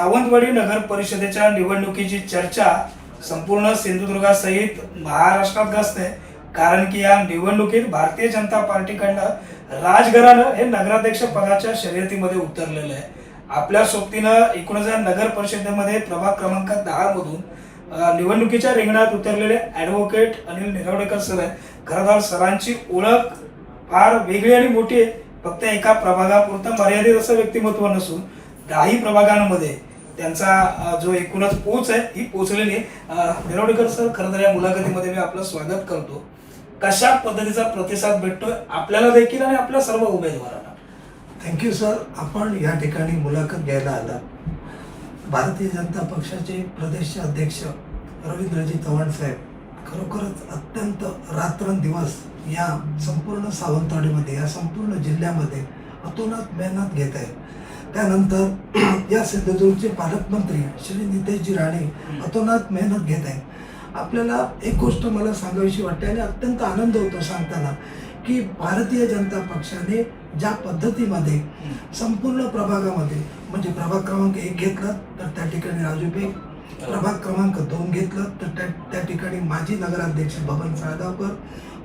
सावंतवाडी नगर परिषदेच्या निवडणुकीची चर्चा संपूर्ण सिंधुदुर्गासहित महाराष्ट्रात गाजते कारण की या निवडणुकीत भारतीय जनता पार्टीकडनं राजघराणं हे नगराध्यक्ष पदाच्या शर्यतीमध्ये उतरलेलं आहे. आपल्या सोबतीनं एकूणच या नगर परिषदेमध्ये प्रभाग क्रमांक दहा मधून निवडणुकीच्या रिंगणात उतरलेले ऍडव्होकेट अनिल निरावडेकर सर आहे खरंतर सरांची ओळख फार वेगळी आणि मोठी आहे. फक्त एका प्रभागापुरतं मर्यादित असं व्यक्तिमत्व नसून दहाही प्रभागांमध्ये त्यांचा जो एकूणच पोच आहे ही पोचलेली आहे. सर खरं तर या मुलाखतीमध्ये मी आपलं स्वागत करतो. कशा पद्धतीचा प्रतिसाद भेटतोय आपल्याला देखील आणि आपल्या सर्व उमेदवारांना? थँक्यू सर आपण या ठिकाणी मुलाखत घ्यायला आला भारतीय जनता पक्षाचे प्रदेश अध्यक्ष रवींद्रजी चव्हाण साहेब खरोखरच अत्यंत रात्रंदिवस या संपूर्ण सावंतवाडीमध्ये या संपूर्ण जिल्ह्यामध्ये अतोनात मेहनत घेत आहेत. त्यानंतर या सिंधुदुर्गचे पालकमंत्री श्री नितेशजी राणे अतोनात मेहनत घेत आहेत. आपल्याला एक गोष्ट मला सांगावीशी वाटते आणि अत्यंत आनंद होतो सांगताना की भारतीय जनता पक्षाने ज्या पद्धतीमध्ये संपूर्ण प्रभागामध्ये म्हणजे प्रभाग क्रमांक एक घेतला तर त्या ठिकाणी राजू बेग प्रभाग क्रमांक दोन घेतलं तर त्या त्या ठिकाणी माजी नगराध्यक्ष बबन साळगावकर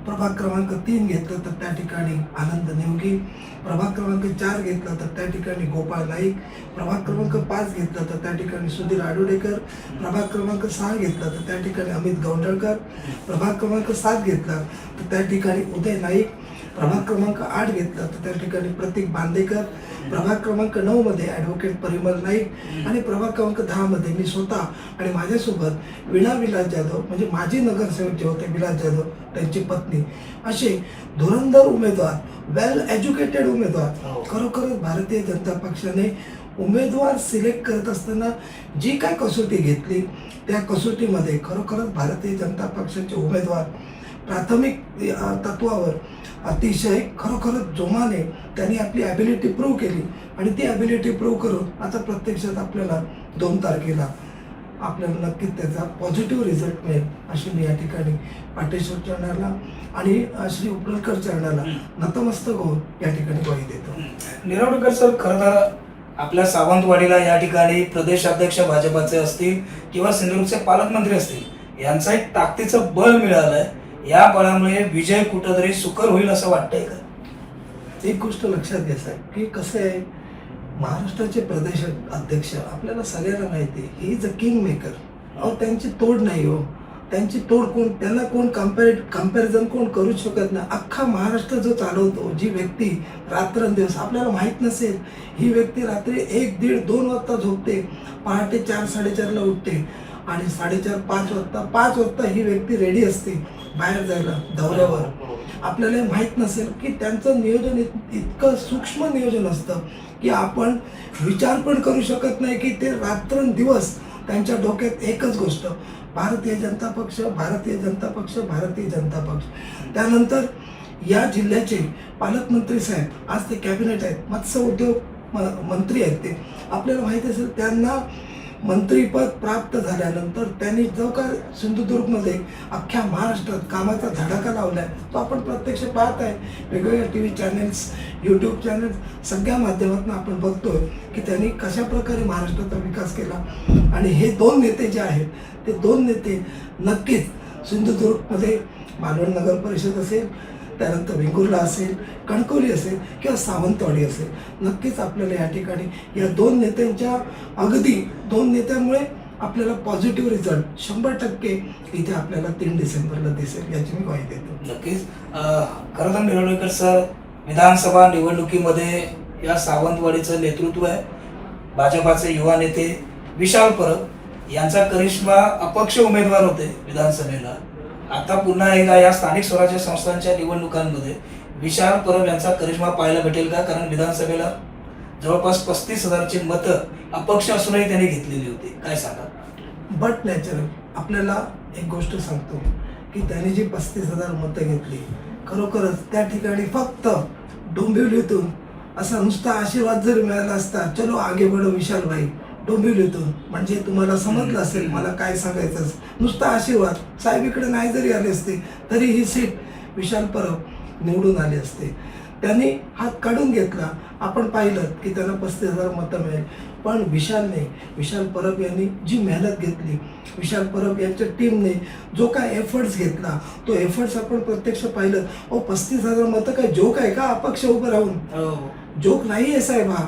प्रभाग क्रमांक तीन घेतलं तर त्या ठिकाणी आनंद नेवगी प्रभाग क्रमांक चार घेतला तर त्या ठिकाणी गोपाळ नाईक. प्रभाग क्रमांक पाच घेतला तर त्या ठिकाणी सुधीर आडुडेकर. प्रभाग क्रमांक सहा घेतला तर त्या ठिकाणी अमित गौंडळकर. प्रभाग क्रमांक सात घेतला तर त्या ठिकाणी उदय नाईक. प्रभाग क्रमांक आठ घेतला तर त्या ठिकाणी प्रतीक बांदेकर प्रभाग क्रमांक नऊ मध्ये ॲडव्होकेट परिमल नाईक आणि प्रभाग क्रमांक दहा मध्ये मी स्वतः आणि माझ्यासोबत वीणा विलास जाधव म्हणजे माजी नगरसेवक जे होते विलास जाधव त्यांची पत्नी असे धुरंधर उमेदवार वेल एज्युकेटेड उमेदवार हो. खरोखरच भारतीय जनता पक्षाने उमेदवार सिलेक्ट करत असताना जी काय कसोटी घेतली त्या कसोटीमध्ये खरोखरच भारतीय जनता पक्षाचे उमेदवार प्राथमिक तत्वावर. अतिशय खरोखरच जोमाने त्यांनी आपली ॲबिलिटी प्रूव्ह केली. आणि ती ॲबिलिटी प्रूव्ह करून आता प्रत्यक्षात आपल्याला दोन तारखेला आपल्याला नक्कीच त्याचा पॉझिटिव्ह रिझल्ट मिळेल अशी मी या ठिकाणी पाटेश्वर चरणाला आणि श्री उपळकर चरणाला नतमस्तक होऊन या ठिकाणी ग्वाही देतो. निरवडकर सर खरं तर आपल्या सावंतवाडीला या ठिकाणी प्रदेश अध्यक्ष भाजपाचे असतील किंवा सिंधुदुर्गचे पालकमंत्री असतील यांचा एक ताकदीचं बळ मिळालंय. या बळामुळे विजय कुठंतरी सुकर होईल असं वाटतंय का? एक गोष्ट लक्षात घ्या साहेब की कसं आहे महाराष्ट्राचे प्रदेश अध्यक्ष आपल्याला सगळ्यांना माहिती he is a king maker अहो त्यांची तोड नाही हो. त्यांची तोड कोण त्यांना कोण कम्पेर कंपॅरिझन कोण करूच शकत नाही. अख्खा महाराष्ट्र जो चालवतो जी व्यक्ती रात्रंदिवस आपल्याला माहीत नसेल ही व्यक्ती रात्री एक दीड दोन वाजता झोपते पहाटे चार साडेचारला उठते आणि साडेचार पाच वाजता पाच वाजता ही व्यक्ती रेडी असते. बाहेर जायला दौऱ्यावर. आपल्याला माहीत नसेल की त्यांचं नियोजन इत- इतकं सूक्ष्म नियोजन असतं की आपण विचार पण करू शकत नाही की ते रात्रंदिवस त्यांच्या डोक्यात एकच गोष्ट. भारतीय जनता पक्ष भारतीय जनता पक्ष भारतीय जनता पक्ष. त्यानंतर या जिल्ह्याचे पालकमंत्री साहेब आज ते कॅबिनेट आहेत मत्स्य उद्योग म- मंत्री आहेत ते. आपल्याला माहिती असेल त्यांना मंत्रीपद प्राप्त झाल्यानंतर त्यांनी जो काय सिंधुदुर्गमध्ये अख्ख्या महाराष्ट्रात कामाचा धडाका लावलाय. तो आपण प्रत्यक्ष पाहत आहे वेगवेगळ्या T V channels YouTube channels सगळ्या माध्यमातून आपण बघतोय की त्यांनी कशा प्रकारे महाराष्ट्राचा विकास केला. आणि हे दोन नेते जे आहेत ते दोन नेते नक्कीच सिंधुदुर्गमध्ये मालवण नगर परिषद असेल त्यानंतर वेंगुर्ला असेल कणकवली असेल किंवा सावंतवाडी असेल. नक्कीच आपल्याला या ठिकाणी या दोन नेत्यांच्या अगदी दोन नेत्यांमुळे आपल्याला पॉझिटिव्ह रिझल्ट शंभर टक्के इथे आपल्याला तीन डिसेंबरला दिसेल याची मी माहिती देतो. नक्कीच. खरं तर निरावडेकर सर विधानसभा निवडणुकीमध्ये या सावंतवाडीचं नेतृत्व आहे. भाजपाचे युवा नेते विशाल परब यांचा करिश्मा अपक्ष उमेदवार होते विधानसभेला. आता पुन्हा एकदा या स्थानिक स्वराज्य संस्थांच्या निवडणुकांमध्ये विशाल परब यांचा करिश्मा पाहायला भेटेल का? कारण विधानसभेला जवळपास पस्तीस हजारची मतं अपक्ष असूनही त्यांनी घेतलेली होती. काय सांगा? बट नॅचरल आपल्याला एक गोष्ट सांगतो की त्यांनी जी पस्तीस हजार मतं घेतली खरोखरच त्या ठिकाणी फक्त डोंबिवलीतून असा नुसता आशीर्वाद जर मिळाला असता चलो आगे बढो विशाल भाई डोंबिवलीतून म्हणजे तुम्हाला समजलं असेल मला काय सांगायचं. नुसता आशीर्वाद. साहेब इकडे नाही जरी आले असते तरी ही सीट विशाल परब निवडून आले असते. त्यांनी हात काढून घेतला. आपण पाहिलं की त्यांना पस्तीस हजार मतं मिळेल. पण विशालने विशाल परब यांनी जी मेहनत घेतली विशाल परब यांच्या टीमने जो काय एफर्ट्स घेतला तो एफर्ट्स आपण प्रत्यक्ष पाहिलं. ओ पस्तीस हजार मतं काय जोक आहे का? अपक्ष उभं राहून. जोक नाही आहे साहेब हा.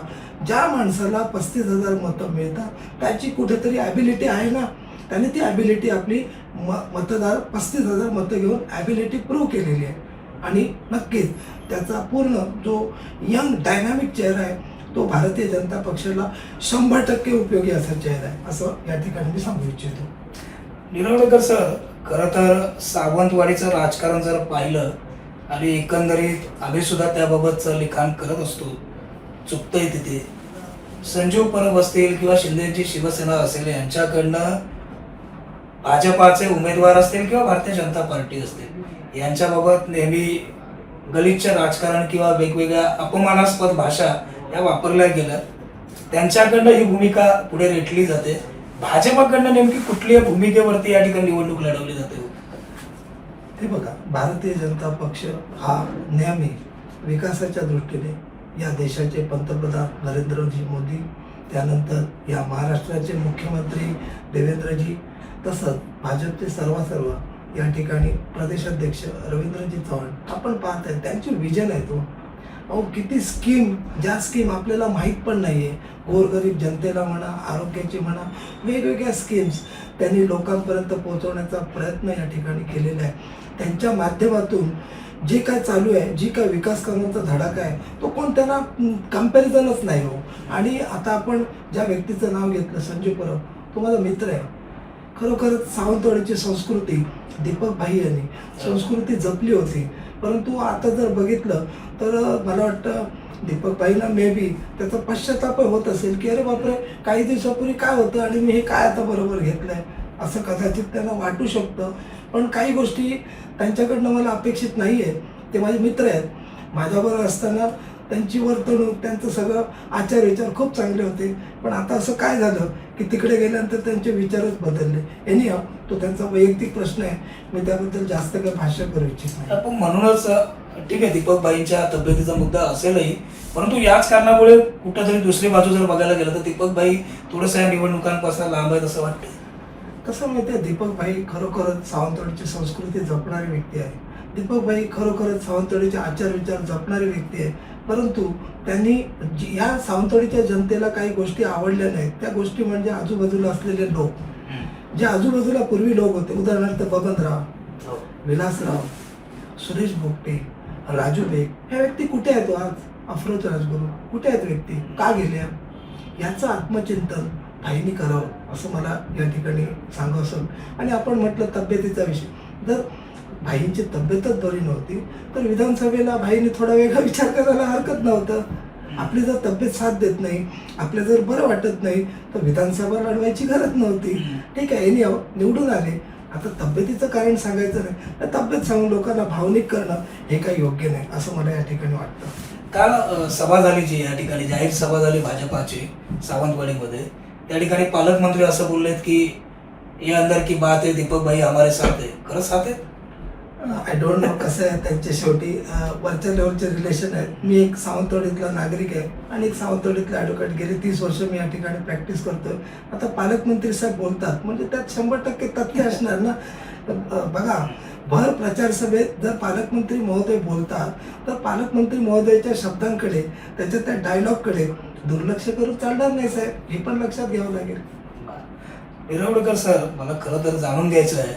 ज्या माणसाला पस्तीस हजार मतं मिळतात त्याची कुठेतरी ॲबिलिटी आहे ना? त्याने ती ॲबिलिटी आपली म मतदार पस्तीस हजार मतं घेऊन ॲबिलिटी प्रूव्ह केलेली आहे. आणि नक्कीच त्याचा पूर्ण जो यंग डायनामिक चेहरा आहे तो भारतीय जनता पक्षाला शंभर टक्के उपयोगी असा चेहरा आहे असं या ठिकाणी मी सांगू इच्छितो. निरवडेकर सर खरं तर सावंतवाडीचं राजकारण जर पाहिलं आणि एकंदरीत आम्ही सुद्धा त्याबाबतचं लिखाण करत असतो चुकतंय तिथे. संजीव परब असतील किंवा शिंदेची शिवसेना असेल यांच्याकडनं भाजपाचे उमेदवार असतील किंवा भारतीय जनता पार्टी असतील यांच्याबाबत नेहमी गलिच्छ राजकारण किंवा वेगवेगळ्या अपमानास्पद भाषा या वापरल्या गेल्या त्यांच्याकडनं ही भूमिका पुढे रेटली जाते. भाजपाकडनं नेमकी कुठल्या भूमिकेवरती या ठिकाणी निवडणूक लढवली जाते? हे बघा भारतीय जनता पक्ष हा नेहमी विकासाच्या दृष्टीने या देशाचे पंतप्रधान नरेंद्रजी मोदी त्यानंतर या महाराष्ट्राचे मुख्यमंत्री देवेंद्रजी तसंच भाजपचे सर्व सर्व या ठिकाणी प्रदेशाध्यक्ष रवींद्रजी चव्हाण आपण पाहत आहे त्यांची विजन आहे तो. अहो किती स्कीम ज्या स्कीम आपल्याला माहीत पण नाही आहे गोरगरीब जनतेला म्हणा आरोग्याची म्हणा वेगवेगळ्या स्कीम्स त्यांनी लोकांपर्यंत पोहोचवण्याचा प्रयत्न या ठिकाणी केलेला आहे. त्यांच्या माध्यमातून जे काय चालू आहे जी काय विकास करण्याचा धडाका आहे तो कोण त्यांना कम्पॅरिझनच नाही हो. आणि आता आपण ज्या व्यक्तीचं नाव घेतलं संजय परब तो माझा मित्र आहे. खरोखरच सावंतवाडीची संस्कृती दीपक भाई यांनी संस्कृती जपली होती. परंतु आता जर बघितलं तर मला वाटतं दीपक भाईला मे बी त्याचा पश्चाताप होत असेल की अरे बापरे काही दिवसापूर्वी काय होतं आणि मी हे काय आता बरोबर घेतलंय? असं कदाचित त्यांना वाटू शकतं. पण काही गोष्टी त्यांच्याकडनं मला अपेक्षित नाही आहेत. ते माझे मित्र आहेत. माझ्याबरोबर असताना त्यांची वर्तणूक त्यांचं सगळं आचार विचार खूप चांगले होते. पण आता असं काय झालं की तिकडे गेल्यानंतर त्यांचे विचारच बदलले. एनी तो त्यांचा वैयक्तिक प्रश्न आहे. मी त्याबद्दल जास्त काही भाष्य करू इच्छित नाही. पण म्हणूनच ठीक आहे दीपक भाईंच्या तब्येतीचा मुद्दा असेलही परंतु याच कारणामुळे कुठंतरी दुसरी बाजू जर बघायला गेलं तर दीपक भाई थोडंसं या निवडणुकांपासून लांब आहेत असं वाटतं कसं माहिती आहे? दीपक भाई खरोखरच सावंतवाडीची संस्कृती जपणारी व्यक्ती आहे. दीपक भाई खरोखरच सावंतवाडीचे आचार विचार जपणारी व्यक्ती आहे. परंतु त्यांनी जी- या सावंतवाडीच्या जनतेला काही गोष्टी आवडल्या नाहीत. त्या गोष्टी म्हणजे आजूबाजूला असलेले लोक. जे आजूबाजूला पूर्वी लोक होते. उदाहरणार्थ बबनराव विलासराव सुरेश भोगटे राजू बेग ह्या व्यक्ती कुठे आहेत हो आज? अफरोज राजगुरू. कुठे आहेत व्यक्ती? का गेल्या? याचं आत्मचिंतन भाईनी करावं असं मला या ठिकाणी सांगावं असं. आणि आपण म्हटलं तब्येतीचा विषय. जर भाईंची तब्येतच बरी नव्हती तर विधानसभेला भाईने थोडा वेगळा विचार करायला हरकत नव्हतं. आपली जर तब्येत साथ देत नाही आपल्या जर बरं वाटत नाही तर विधानसभा लढवायची गरज नव्हती. ठीक आहे यांनी निवडून आले. आता तब्येतीचं कारण सांगायचं नाही तर तब्येत सांगून लोकांना भावनिक करणं हे काही योग्य नाही असं मला या ठिकाणी वाटतं. काल सभा झाली जी या ठिकाणी जाहीर सभा झाली भाजपाची सावंतवाडीमध्ये. त्या ठिकाणी पालकमंत्री असं बोललेत की ये अंदर की बात आहे दीपक भाई हमारे साथ आहे खरं साथ आहेत? आय डोंट नो कसं आहे त्यांच्या शेवटी. वरच्या लेवलचे रिलेशन आहेत. मी एक सावंतवाडीतला नागरिक आहे आणि एक सावंतवाडीतला ॲडव्होकेट गेले तीस वर्ष मी या ठिकाणी प्रॅक्टिस करतोय. आता पालकमंत्री साहेब बोलतात. म्हणजे त्यात शंभर टक्के तथ्य असणार ना? बघा भर प्रचार सभेत जर पालकमंत्री महोदय बोलतात तर पालकमंत्री महोदयाच्या शब्दांकडे त्याच्या त्या डायलॉगकडे दुर्लक्ष करून चालणार नाही साहेब. हे पण लक्षात घ्यावं लागेल. निरवडेकर सर मला खरं तर जाणून घ्यायचं आहे.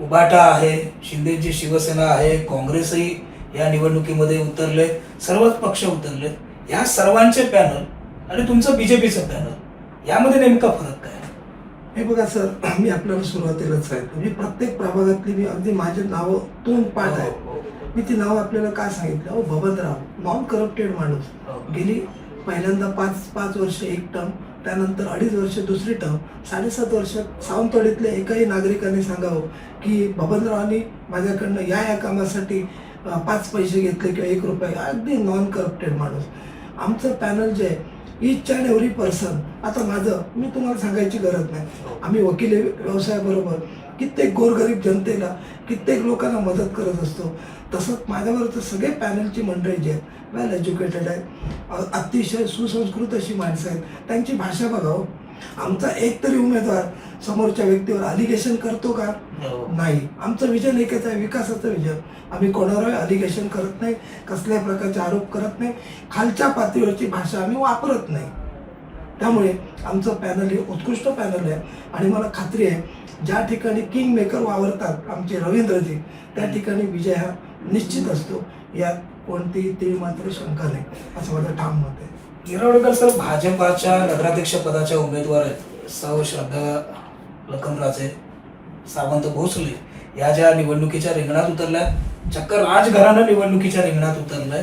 उबाटा आहे शिंदेची शिवसेना आहे काँग्रेसही या निवडणुकीमध्ये उतरले सर्वच पक्ष उतरले. या सर्वांचे पॅनल आणि तुमचं बीजेपीचं पॅनल यामध्ये नेमका फरक काय हे बघा सर मी आपल्याला सुरुवातीलाच सांगितलं मी प्रत्येक प्रभागातली मी अगदी माझे नावं तोंड पाठ आहेत. मी ती नावं आपल्याला काय सांगितलं? अहो बबनराव नॉन करप्टेड माणूस गेली पहिल्यांदा पाच पाच वर्ष एक टर्म त्यानंतर अडीच वर्ष दुसरी टर्म साडेसात वर्ष सावंतवाडीतल्या एकाही नागरिकांनी सांगावं की बबनरावांनी माझ्याकडनं या या कामासाठी पाच पैसे घेतले किंवा एक रुपये. अगदी नॉन करप्टेड माणूस. आमचं पॅनल जे आहे इच अँड एव्हरी पर्सन आता माझं मी तुम्हाला सांगायची गरज नाही. आम्ही वकिली व्यवसायाबरोबर. कित्येक गोरगरीब जनतेला कित्येक लोकांना मदत करत असतो. तसंच माझ्याबरोबर सगळे पॅनलची मंडळी जी आहेत. वेल एज्युकेटेड आहेत. अतिशय सुसंस्कृत अशी माणसं आहेत. त्यांची भाषा बघा हो. आमचा एक तरी उमेदवार समोरच्या व्यक्तीवर अलिगेशन करतो का? नाही. आमचं विजन एकच आहे विकासाचं विजन आम्ही कोणावर अलिगेशन करत नाही कसल्याही प्रकारचे आरोप करत नाही. खालच्या पातळीवरची भाषा आम्ही वापरत नाही. त्यामुळे आमचं पॅनल हे उत्कृष्ट पॅनल आहे. आणि मला खात्री आहे ज्या ठिकाणी किंग मेकर वावरतात आमचे रवींद्रजी त्या ठिकाणी विजय हा निश्चित असतो यात कोणतीही ते मात्र शंका नाही. असं माझं ठाम मत आहे. गिरवडकर सर भाजपाच्या नगराध्यक्ष पदाच्या उमेदवार आहेत. सौ श्रद्धा लखनराजे सावंत भोसले या ज्या निवडणुकीच्या रिंगणात उतरल्या चक्क राजघराणं निवडणुकीच्या रिंगणात उतरलंय.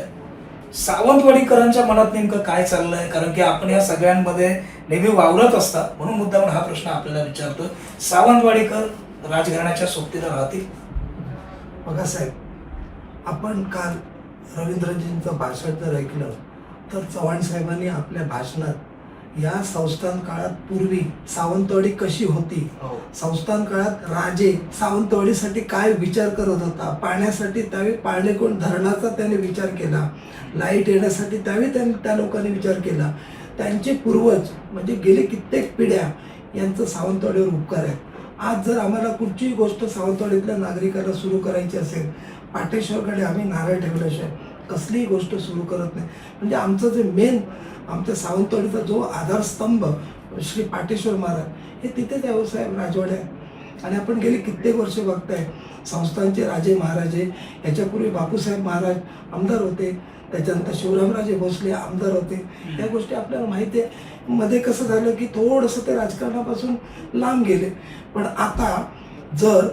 सावंतवाडीकरांच्या मनात नेमकं काय चाललंय? कारण की आपण या सगळ्यांमध्ये नेहमी वावरत असता म्हणून मुद्दाम हा प्रश्न आपल्याला विचारतोय. सावंतवाडीकर राजघराण्याच्या सोबतीला राहतील? बघा साहेब आपण काल रवींद्रजींचं भाषण जर ऐकलं तर चव्हाण साहेबांनी आपल्या भाषणात या संस्थान काळात पूर्वी सावंतवाडी कशी होती संस्थान काळात राजे सावंतवाडीसाठी काय विचार करत होता पाण्यासाठी त्यावेळी पाणेकोण धरणाचा त्याने विचार केला लाइट येण्यासाठी त्यावेळी त्यांनी त्या लोकांनी विचार केला. त्यांचे पूर्वज म्हणजे गेले कित्येक पिढ्या यांचं सावंतवाडीवर उपकार आहे. आज जर आम्हाला कुठचीही गोष्ट सावंतवाडीतल्या नागरिकांना सुरू करायची असेल पाटेश्वरकडे आम्ही नारळ ठेवल्याशिवाय कसलीही गोष्ट सुरू करत नाही. म्हणजे आमचं जे मेन आमच्या सावंतवाडीचा जो आधारस्तंभ श्री पाटेश्वर महाराज हे तिथेच आहे राजवाडे साहेब राजवाड्यात आणि आपण गेले कित्येक वर्ष बघताय संस्थांचे राजे महाराजे याच्यापूर्वी बापूसाहेब महाराज आमदार होते त्याच्यानंतर शिवरामराजे भोसले आमदार होते. या गोष्टी आपल्याला माहिती आहे. मध्ये कसं झालं की थोडंसं ते राजकारणापासून लांब गेले. पण आता जर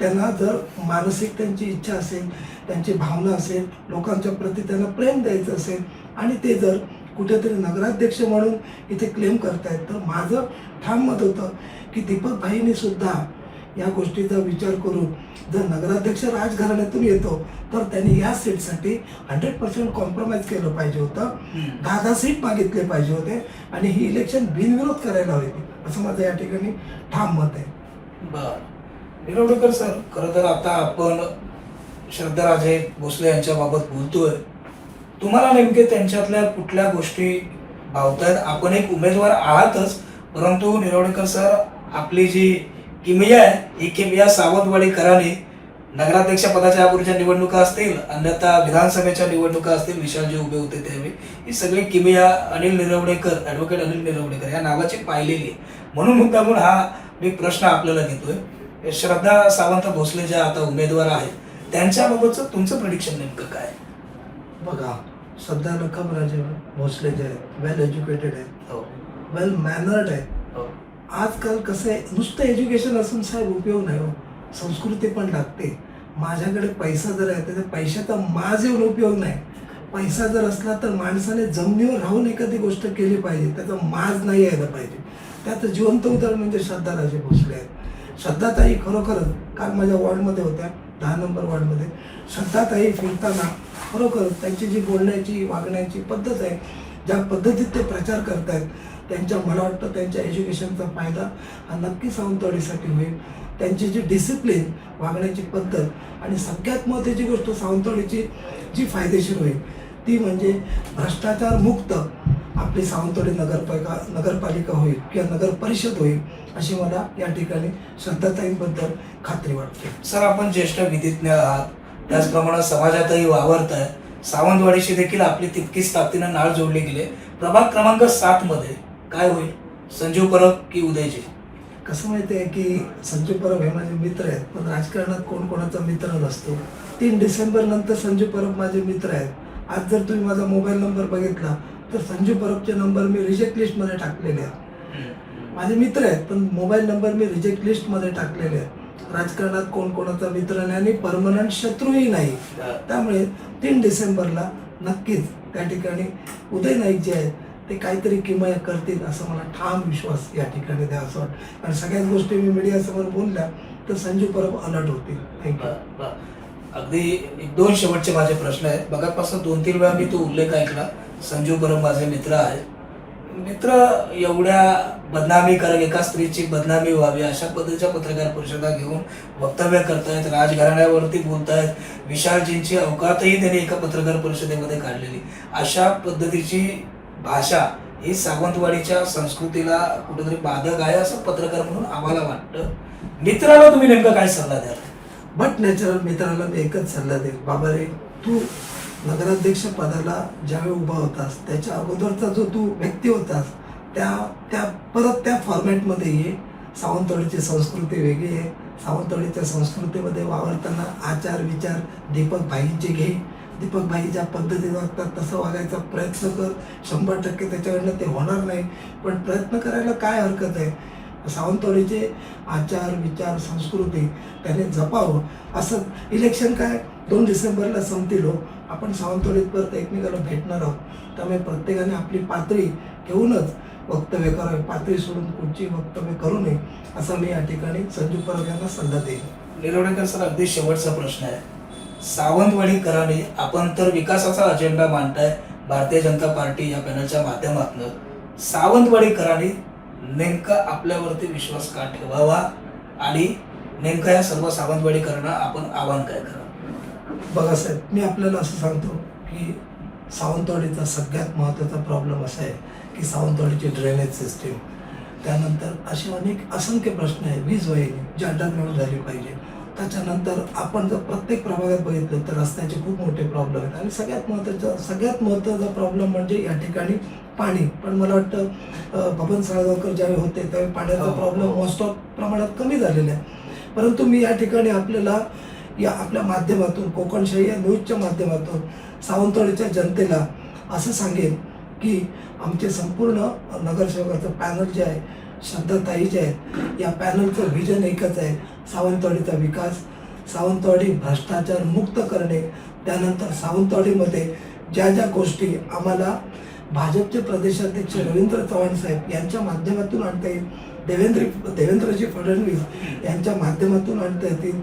त्यांना जर मानसिक त्यांची इच्छा असेल त्यांची भावना असेल लोकांच्या प्रती त्यांना प्रेम द्यायचं असेल आणि ते जर कुठेतरी नगराध्यक्ष म्हणून इथे क्लेम करतायत तर माझं ठाम मत होतं की दीपक भाईंनी सुद्धा या गोष्टीचा विचार करून जर नगराध्यक्ष राजघराण्यातून येतो तर त्यांनी या सीटसाठी हंड्रेड पर्सेंट कॉम्प्रोमाइज केलं पाहिजे होतं. दहा दहा सीट मागितले पाहिजे होते आणि ही इलेक्शन बिनविरोध करायला हवी. होती असं माझं या ठिकाणी ठाम मत आहे. बर. निरवडेकर सर. खरं तर आता आपण श्रद्धाराजे भोसले यांच्याबाबत बोलतोय. तुम्हाला नेमके त्यांच्यातल्या कुठल्या गोष्टी भावतायत? आपण एक उमेदवार आहातच परंतु निरवडेकर सर आपली जी किमिया आहे ही किमिया सावंतवाडीकरांनी नगराध्यक्ष पदाच्या यापूर्वीच्या निवडणुका असतील अन्यथा विधानसभेच्या निवडणुका असतील विशाल जे उभे होते त्यावेळी ही सगळी किमिया अनिल निरवडेकर ॲडव्होकेट अनिल निरवडेकर या नावाची पाहिलेली आहे. म्हणून मुद्दा म्हणून हा मी प्रश्न आपल्याला घेतोय. श्रद्धा सावंत भोसले ज्या आता उमेदवार आहेत त्यांच्याबाबतचं तुमचं प्रिडिक्शन नेमकं काय? बघा सध्या लखमराजे भोसले जे आहेत वेल एज्युकेटेड आहेत. हो. वेल मॅनर्ड आहेत. हो. आजकाल कसं आहे नुसतं एज्युकेशन असून साहेब उपयोग नाही हो. संस्कृती पण लागते. माझ्याकडे पैसा जर आहे तर पैशाचा माज येऊन उपयोग नाही. पैसा जर असला तर माणसाने जमिनीवर राहून एखादी गोष्ट केली पाहिजे त्याचा माज नाही यायला पाहिजे. त्यात जिवंत उदाहरण म्हणजे श्रद्धाराजे भोसले आहेत. श्रद्धाताई खरोखरच काल माझ्या वॉर्डमध्ये होत्या दहा नंबर वॉर्डमध्ये. श्रद्धाताई फिरताना खरोखर त्यांची जी बोलण्याची वागण्याची पद्धत आहे ज्या पद्धतीत ते प्रचार करतायत त्यांच्या मला वाटतं त्यांच्या एज्युकेशनचा फायदा हा नक्की सावंतवाडीसाठी होईल. त्यांची जी डिसिप्लिन वागण्याची पद्धत आणि सगळ्यात महत्त्वाची गोष्ट सावंतवाडीची जी फायदेशीर होईल ती म्हणजे भ्रष्टाचार मुक्त आपली सावंतवाडी नगरपालिका नगरपालिका होईल किंवा नगर परिषद होईल अशी मला या ठिकाणी श्रद्धाताईंबद्दल खात्री वाटते. सर आपण ज्येष्ठ विधिज्ञ आहात. त्याचप्रमाणे समाजातही वावरत आहे. सावंतवाडीशी देखील आपली तितकीच ताकदीनं नाळ जोडली गेली. प्रभाग क्रमांक सात मध्ये काय होईल? संजीव परब की उदयजी? कसं माहिती आहे की संजू परब हे माझे मित्र आहेत पण राजकारणात कोण कोणाचा मित्र नसतो. तीन डिसेंबर नंतर संजू परब माझे मित्र आहेत. आज जर तुम्ही माझा मोबाईल नंबर बघितला तर संजू परबचे नंबर मी रिजेक्ट लिस्टमध्ये टाकलेले आहेत. माझे मित्र आहेत पण मोबाईल नंबर मी रिजेक्ट लिस्टमध्ये टाकलेले आहेत. राजकारणात कोण कोणाचा मित्र नाही आणि परमनंट शत्रूही नाही. त्यामुळे तीन डिसेंबरला नक्कीच त्या ठिकाणी उदय नाईक जे आहेत ते काहीतरी किमया करतील असं मला ठाम विश्वास या ठिकाणी द्या असं वाटतं. आणि सगळ्याच गोष्टी मी मीडियासमोर बोलल्या तर संजू परब अलर्ट होतील. थँक्यू अगदी एक दोन शेवटचे माझे प्रश्न आहेत. बघापासून दोन तीन वेळा मी तो उल्लेख ऐकला. संजीव परब माझे मित्र आहेत. मित्र एवढ्या बदनामी कर एका स्त्रीची बदनामी व्हावी अशा पद्धतीच्या पत्रकार परिषदा घेऊन वक्तव्य करतायत राजघराण्यावरती बोलतायत. विशालजींची अवकातही त्यांनी एका पत्रकार परिषदेमध्ये काढलेली. अशा पद्धतीची भाषा ही सावंतवाडीच्या संस्कृतीला कुठेतरी बाधक आहे असं पत्रकार म्हणून आम्हाला वाटतं. मित्राला तुम्ही नेमका काय सल्ला द्याल? बट नॅचरल मित्राला मी एकच सल्ला देईल बाबा रे तू नगराध्यक्ष पदाला ज्यावेळी उभा होतास त्याच्या अगोदरचा जो तू व्यक्ती होतास त्या त्या परत त्या फॉर्मॅटमध्ये ये. सावंतवाडीची संस्कृती वेगळी आहे. सावंतवाडीच्या संस्कृतीमध्ये वावरताना आचार विचार दीपक भाईंचे घे. दीपक भाई ज्या पद्धतीने वागतात तसं वागायचा प्रयत्न कर. शंभर टक्के त्याच्याकडनं ते होणार नाही. पण प्रयत्न करायला काय हरकत आहे? सावंतवाडीचे आचार विचार संस्कृती त्याने जपावं. असं इलेक्शन काय? दोन डिसेंबरला संपतील हो. आपण सावंतवाडीत परत एकमेकाला भेटणार आहोत. त्यामुळे प्रत्येकाने आपली पातळी घेऊनच वक्तव्य करावे. पातळी सोडून कुठची वक्तव्य करू नये असा मी या ठिकाणी संजू परब यांना सल्ला देईन. निरवडेकर सर अगदी शेवटचा प्रश्न आहे. सावंतवाडीकरांनी आपण तर विकासाचा अजेंडा मांडताय भारतीय जनता पार्टी या पॅनलच्या माध्यमातून. सावंतवाडीकरांनी नेमका आपल्यावरती विश्वास का ठेवावा? आणि नेमका या सर्व सावंतवाडीकरांना आपण आवाहन काय करा बघा साहेब मी आपल्याला असं सांगतो की सावंतवाडीचा सगळ्यात महत्त्वाचा प्रॉब्लेम असा आहे की सावंतवाडीची ड्रेनेज सिस्टीम त्यानंतर असे अनेक असंख्य प्रश्न आहेत. वीज वाहिनी जी अंडरग्राऊंड झाली पाहिजे. त्याच्यानंतर आपण जर प्रत्येक प्रभागात बघितलं तर रस्त्याचे खूप मोठे प्रॉब्लेम आहेत. आणि सगळ्यात महत्त्वाचा सगळ्यात महत्त्वाचा प्रॉब्लेम म्हणजे या ठिकाणी पाणी. पण मला वाटतं बबन साळगावकर ज्यावेळी होते त्यावेळी पाण्याचा. प्रॉब्लेम मोस्ट ऑफ प्रमाणात कमी झालेला आहे. परंतु मी या ठिकाणी आपल्याला या आपल्या माध्यमातून कोकणशाही या न्यूजच्या माध्यमातून सावंतवाडीच्या जनतेला असं सांगेन की आमचे संपूर्ण नगरसेवकाचं पॅनल जे आहे श्रद्धाताई जे आहेत या पॅनलचं व्हिजन एकच आहे सावंतवाडीचा विकास सावंतवाडी भ्रष्टाचार मुक्त करणे त्यानंतर सावंतवाडीमध्ये ज्या ज्या गोष्टी आम्हाला भाजपचे प्रदेशाध्यक्ष रवींद्र चव्हाण साहेब यांच्या माध्यमातून आणता येईल देवेंद्र देवेंद्रजी फडणवीस यांच्या माध्यमातून आणता येतील.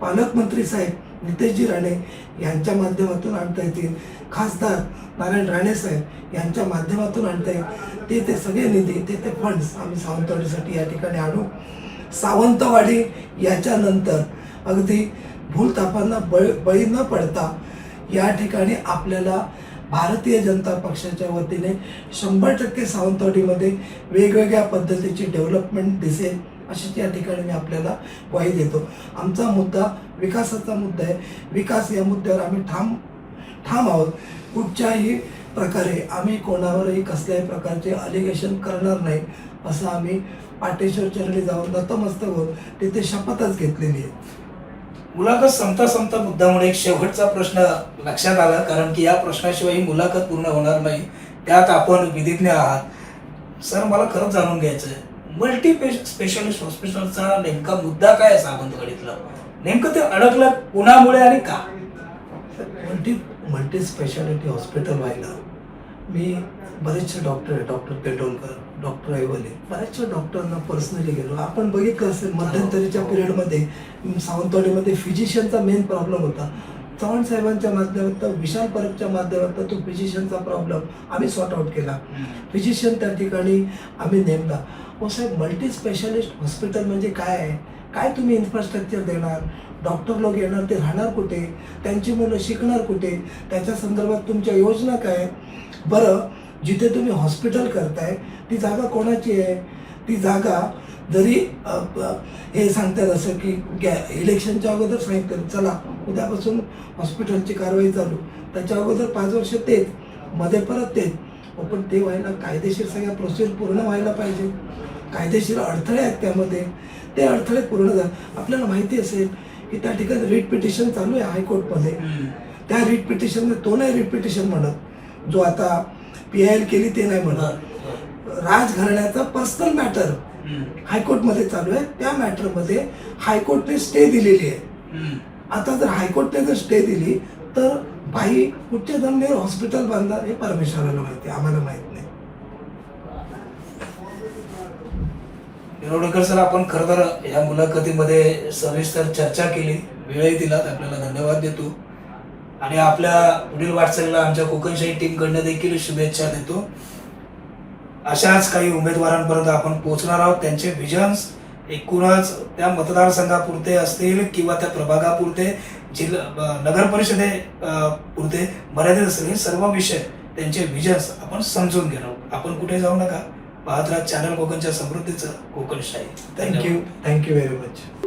पालकमंत्री साहेब नितेशजी राणे यांच्या माध्यमातून आणता येतील. खासदार नारायण राणे साहेब यांच्या माध्यमातून आणता येईल. ते ते सगळे निधी ते ते फंड्स आम्ही सावंतवाडीसाठी या ठिकाणी आणू. सावंतवाडी याच्यानंतर अगदी भूलतापांना बळी बळी न पडता या ठिकाणी आपल्याला भारतीय जनता पक्षाच्या वतीने शंभर टक्के सावंतवाडीमध्ये वेगवेगळ्या पद्धतीची डेव्हलपमेंट दिसेल अशी या ठिकाणी मी आपल्याला ग्वाही देतो. आमचा मुद्दा विकासाचा मुद्दा आहे. विकास या मुद्द्यावर आम्ही ठाम ठाम आहोत. कुठच्याही प्रकारे आम्ही कोणावरही कसल्याही प्रकारचे अलिगेशन करणार नाही असं आम्ही पाटेश्वर चरणी जाऊन नतमस्तक होत तिथे शपथच घेतलेली आहे. मुलाखत संपता संपता मुद्दामुळे एक शेवटचा प्रश्न लक्षात आला कारण की या प्रश्नाशिवाय ही मुलाखत पूर्ण होणार नाही. त्यात आपण विधिज्ञ आहात. सर मला खरंच जाणून घ्यायचं आहे मल्टी स्पेशालिस्ट हॉस्पिटलचा नेमका मुद्दा काय आहे सावंतवाडीतला? नेमकं ते अडकलं कुणामुळे आणि का? मल्टी मल्टी स्पेशालिटी हॉस्पिटल व्हायला मी बरेचसे डॉक्टर आहे डॉक्टर पेटोलकर. डॉक्टर ऐवले बऱ्याचशा डॉक्टरांना पर्सनली गेलो. आपण बघितलं असेल मध्यंतरीच्या पिरियडमध्ये सावंतवाडीमध्ये फिजिशियनचा मेन प्रॉब्लेम होता. चव्हाण साहेबांच्या माध्यमातून विशाल परबच्या माध्यमातून तो फिजिशियनचा प्रॉब्लेम आम्ही सॉर्ट आउट केला. फिजिशियन त्या ठिकाणी आम्ही नेमला. हो साहेब मल्टी स्पेशालिस्ट हॉस्पिटल म्हणजे काय आहे? काय तुम्ही इन्फ्रास्ट्रक्चर देणार? डॉक्टर लोक येणार ते राहणार कुठे? त्यांची मुलं शिकणार कुठे? त्याच्या संदर्भात तुमच्या योजना काय? बरं जिथे तुम्ही हॉस्पिटल करताय ती जागा कोणाची आहे? ती जागा जरी हे सांगतात असं की गॅ इलेक्शनच्या अगोदर सांगितलं चला उद्यापासून हॉस्पिटलची कारवाई चालू. त्याच्या अगोदर पाच वर्ष तेच मध्ये परत तेच. हो, पण ते व्हायला कायदेशीर सगळ्या प्रोसिजर पूर्ण व्हायला पाहिजे. कायदेशीर अडथळे आहेत त्यामध्ये. ते अडथळे पूर्ण झाले. आपल्याला माहिती असेल की त्या ठिकाणी रिट पिटिशन चालू आहे हायकोर्टमध्ये. त्या रिट पिटिशन तो नाही रिट पिटिशन म्हणत. जो आता पी आय एल केली ते नाही म्हणत. राजघराण्याचा पर्सनल मॅटर हायकोर्टमध्ये चालू आहे. त्या मॅटरमध्ये हायकोर्टने स्टे दिलेली आहे. आता जर हायकोर्टने जर स्टे दिली तर बाई कुठच्या जमिनीवर हॉस्पिटल बांधणार हे परमेश्वराला माहिती आहे, आम्हाला माहीत नाही. निरोडकर सर आपण खरं तर या मुलाखतीमध्ये सविस्तर चर्चा केली. वेळही दिलात. आपल्याला धन्यवाद देतो. आणि आपल्या पुढील वाटचालीला आमच्या कोकणशाही टीमकडनं देखील शुभेच्छा देतो. अशाच काही उमेदवारांपर्यंत आपण पोहोचणार आहोत. त्यांचे विजन्स एकूणच त्या मतदारसंघापुरते असतील किंवा त्या प्रभागापुरते जिल्हा नगर परिषदे पुरते मर्यादित असतील हे सर्व विषय त्यांचे विजन्स आपण समजून घेणार आपण कुठे जाऊ नका. पाहत राहा चॅनल कोकणच्या समृद्धीचं कोकण शाही थँक्यू थँक्यू व्हेरी मच